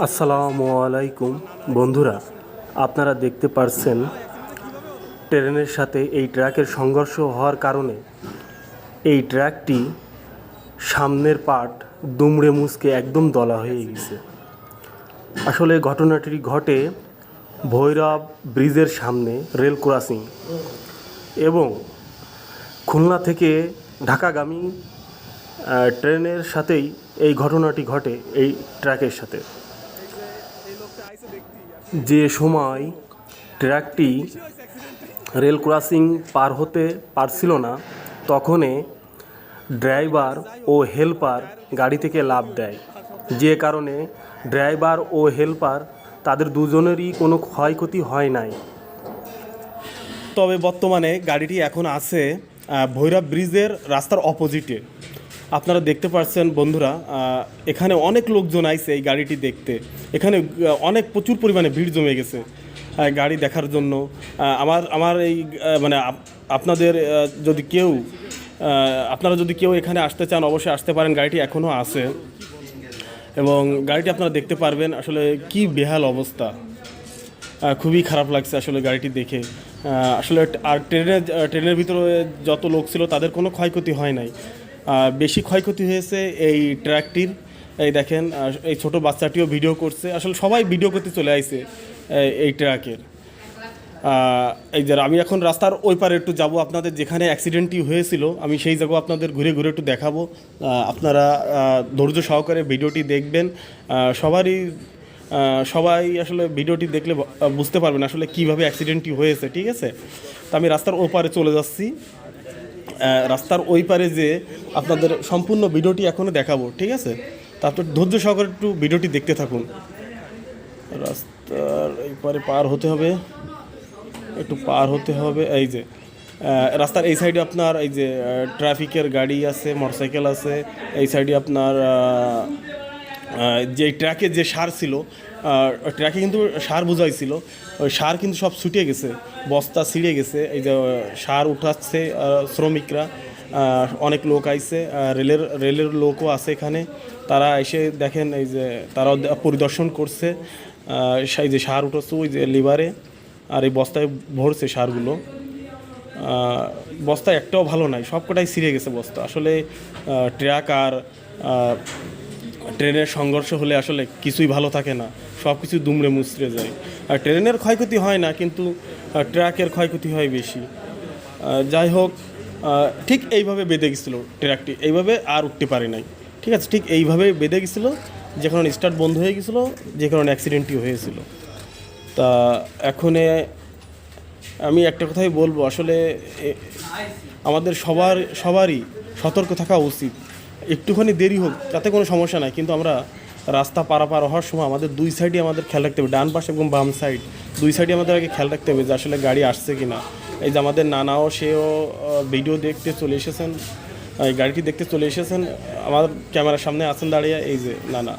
আসসালামু আলাইকুম। বন্ধুরা, আপনারা দেখতে পারছেন ট্রেনের সাথে এই ট্র্যাকের সংঘর্ষ হওয়ার কারণে এই ট্র্যাকটি সামনের পার্ট দুমড়ে মুচকে একদম দলা হয়ে গেছে। আসলে ঘটনাটি ঘটে ভৈরব ব্রিজের সামনে রেল ক্রসিং এবং খুলনা থেকে ঢাকাগামী ট্রেনের সাথেই এই ঘটনাটি ঘটে এই ট্র্যাকের সাথে। যে সময় ট্র্যাকটি রেল ক্রসিং পার হতে পারছিল না তখনই ড্রাইভার ও হেল্পার গাড়ি থেকে লাভ দেয়। যে কারণে ড্রাইভার ও হেল্পার তাদের দুজনেরই কোনো ক্ষয়ক্ষতি হয় নাই। তবে বর্তমানে গাড়িটি এখন আছে ভৈরব ব্রিজের রাস্তার অপোজিটে আপনারা দেখতে পাচ্ছেন বন্ধুরা এখানে অনেক লোকজন আইছে এই গাড়িটি দেখতে। এখানে অনেক প্রচুর পরিমাণে ভিড় জমে গেছে গাড়ি দেখার জন্য। আমার আমার এই মানে আপনাদের যদি কেউ আপনারা যদি কেউ এখানে আসতে চান, অবশ্যই আসতে পারেন। গাড়িটি এখনও আছে এবং গাড়িটি আপনারা দেখতে পারবেন আসলে কি বেহাল অবস্থা। খুবই খারাপ লাগছে আসলে গাড়িটি দেখে। আসলে আর ট্রেনের ট্রেনের ভিতরে যত লোক ছিল তাদের কোনো ক্ষয়ক্ষতি হয় নাই। বেশি ক্ষয়ক্ষতি হয়েছে এই ট্র্যাকটির এই দেখেন এই ছোট বাচ্চাটিও ভিডিও করছে। আসলে সবাই ভিডিও করতে চলে আইছে, এই- ট্র্যাকের এই যে আমি এখন রাস্তার ওই পারে একটু যাব। আপনাদের যেখানে অ্যাক্সিডেন্টটি হয়েছিল, আমি সেই জায়গা আপনাদের ঘুরে ঘুরে একটু দেখাবো। আপনারা ধৈর্য সহকারে ভিডিওটি দেখবেন। সবারই সবাই আসলে ভিডিওটি দেখলে বুঝতে পারবেন আসলে কীভাবে অ্যাক্সিডেন্টটি হয়েছে, ঠিক আছে? তো আমি রাস্তার ওপারে চলে যাচ্ছি। রাস্তার ওই পারে যে আপনাদের সম্পূর্ণ ভিডিওটি এখনও দেখাবো, ঠিক আছে? তারপর ধৈর্য সহকারে একটু ভিডিওটি দেখতে থাকুন। রাস্তার এই পারে পার হতে হবে। একটু পার হতে হবে, এই যে রাস্তার এই সাইডে আপনার এই যে ট্রাফিকের গাড়ি আছে, মোটরসাইকেল আছে, এই সাইডে আপনার যে ট্র্যাকে যে সার ছিল ট্র্যাকে কিন্তু সার বোঝাইছিল। ওই সার কিন্তু সব ছুটে গেছে, বস্তা ছিঁড়ে গেছে, এই যে সার উঠাচ্ছে শ্রমিকরা অনেক লোক আইছে রেলের রেলের লোকও আছে এখানে, তারা এসে দেখেন এই যে তারা পরিদর্শন করছে সেই যে সার উঠাচ্ছে, ওই যে লিভারে, আর এই বস্তায় ভরছে সারগুলো। বস্তা একটাও ভালো নাই, সবকটাই ছিঁড়ে গেছে বস্তা। আসলে ট্রাক আর ট্রেনের সংঘর্ষ হলে আসলে কিছুই ভালো থাকে না, সব কিছু দুমড়ে মুচড়ে যায়। আর ট্রেনের ক্ষয়ক্ষতি হয় না, কিন্তু ট্রাকের ক্ষয়ক্ষতি হয় বেশি। যাই হোক ঠিক এইভাবে বেঁধে গেছিল ট্রাকটি, এইভাবে আর উঠতে পারে নাই। ঠিক আছে, ঠিক এইভাবে বেঁধে গেছিল, যে কারণে স্টার্ট বন্ধ হয়ে গেছিল, যে কারণে অ্যাক্সিডেন্টটি হয়েছিল। তা এখন আমি একটা কথাই বলব, আসলে আমাদের সবার, সবারই সতর্ক থাকা উচিত। একটুখানি দেরি হোক, তাতে কোনো সমস্যা নাই। কিন্তু আমরা রাস্তা পারাপার হওয়ার সময় আমাদের দুই সাইডে আমাদের খেয়াল রাখতে হবে, ডান পাশে এবং বাম সাইড দুই সাইডে আমাদের আগে খেয়াল রাখতে হবে যে আসলে গাড়ি আসছে কি না এই যে আমাদের নানাও, সেও ভিডিও দেখতে চলে এসেছেন। এই গাড়িটি দেখতে চলে এসেছেন। আমার ক্যামেরার সামনে আছেন দাঁড়িয়ে, এই যে নানা।